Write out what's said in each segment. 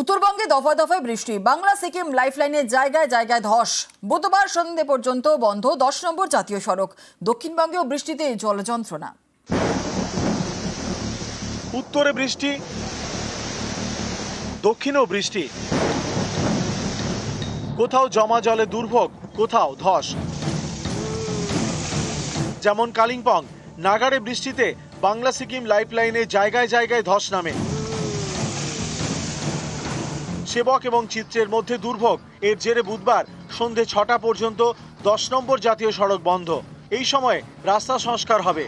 উত্তরবঙ্গে দফায় দফায় বৃষ্টি। বাংলা, সিকিম লাইফলাইনের জায়গায় জায়গায় ধস। বুধবার সন্ধে পর্যন্ত বন্ধ দশ নম্বর জাতীয় সড়ক। দক্ষিণবঙ্গেও বৃষ্টিতে জল যন্ত্রণা। উত্তরে বৃষ্টি, দক্ষিণেও বৃষ্টি। কোথাও জমা জলে দুর্ভোগ, কোথাও ধস। যেমন কালিম্পং নাগারে বৃষ্টিতে বাংলা, সিকিম লাইফলাইনে জায়গায় জায়গায় ধস নামে। সেবক এবং চিত্রের মধ্যে দুর্ভোগ। এর জেরে বুধবার সন্ধে ছটা পর্যন্ত দশ নম্বর জাতীয় সড়ক বন্ধ। এই সময় রাস্তা সংস্কার হবে।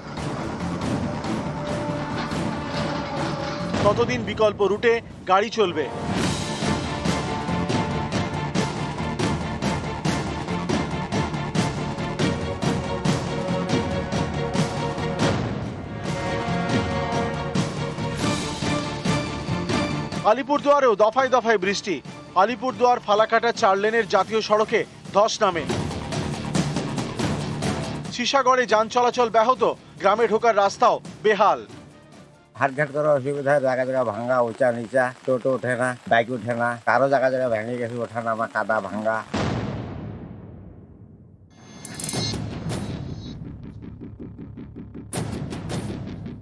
ততদিন বিকল্প রুটে গাড়ি চলবে। আলিপুরদুয়ারেও দফায় দফায় বৃষ্টি। আলিপুরদুয়ার ফালাকাটা চার লেনের জাতীয় সড়কে ধস নামে। সিসাগড়ে যান চলাচল ব্যাহত গ্রামে ঢোকার রাস্তাও বেহাল। হাটঘাট করার অসুবিধা জায়গা জায়গা ভাঙ্গা উঁচা নিচা টোটো ওঠে না বাইক ওঠে না কারও জায়গা জায়গা ভেঙে গেছে ওঠা নামা কাদা ভাঙ্গা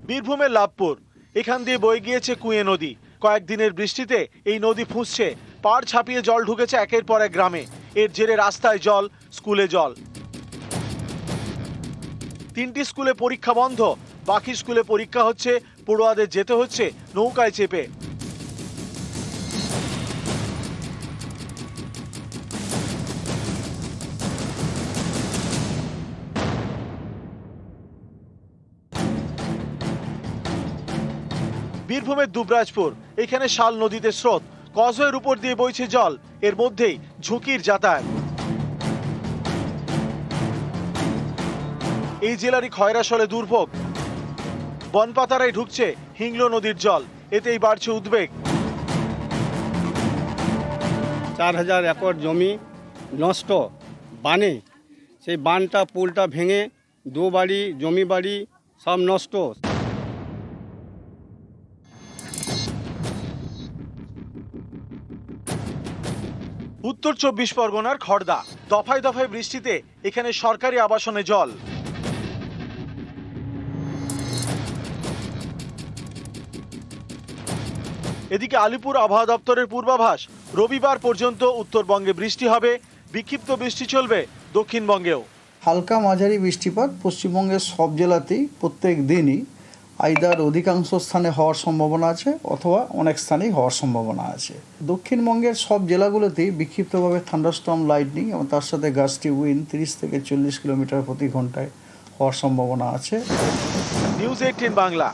বীরভূমের লাভপুর এখান দিয়ে বয়ে গিয়েছে কুয়ে নদী। কয়েকদিনের বৃষ্টিতে এই নদী ফুঁসছে। পাড় ছাপিয়ে জল ঢুকেছে একের পর এক গ্রামে। এর জেরে রাস্তায় জল, স্কুলে জল। তিনটি স্কুলে পরীক্ষা বন্ধ। বাকি স্কুলে পরীক্ষা হচ্ছে, পড়ুয়াদের যেতে হচ্ছে, নৌকায় চেপে। বীরভূমের দুবরাজপুর। এখানে শাল নদীতে স্রোত। কজওয়ের উপর দিয়ে বইছে জল। এর মধ্যেই ঝুঁকির যাতায়াত। এই জেলারই খয়রাসলে দুর্ভোগ। বনপাতারায় ঢুকছে হিংলো নদীর জল। এতেই বাড়ছে উদ্বেগ। চার হাজার একর জমি নষ্ট বানে। সেই বানটা, পুলটা ভেঙে দু বাড়ি জমি বাড়ি সব নষ্ট। উত্তর চব্বিশ পরগনার খড়দা দফায় দফায় বৃষ্টিতে এখানে সরকারি আবাসনে জল। এদিকে আলিপুর আবহাওয়া দপ্তরের পূর্বাভাস, রবিবার পর্যন্ত উত্তরবঙ্গে বৃষ্টি হবে। বিক্ষিপ্ত বৃষ্টি চলবে দক্ষিণবঙ্গেও। হালকা মাঝারি বৃষ্টিপাত পশ্চিমবঙ্গের সব জেলাতেই প্রত্যেক দিনই আইদার অধিকাংশ স্থানে হওয়ার সম্ভাবনা আছে অথবা অনেক স্থানেই হওয়ার সম্ভাবনা আছে। দক্ষিণবঙ্গের সব জেলাগুলোতেই বিক্ষিপ্তভাবে থান্ডারস্টর্ম, লাইটনিং এবং তার সাথে গাছটি উইন তিরিশ থেকে চল্লিশ কিলোমিটার প্রতি ঘন্টায় হওয়ার সম্ভাবনা আছে। News eighteen Bangla.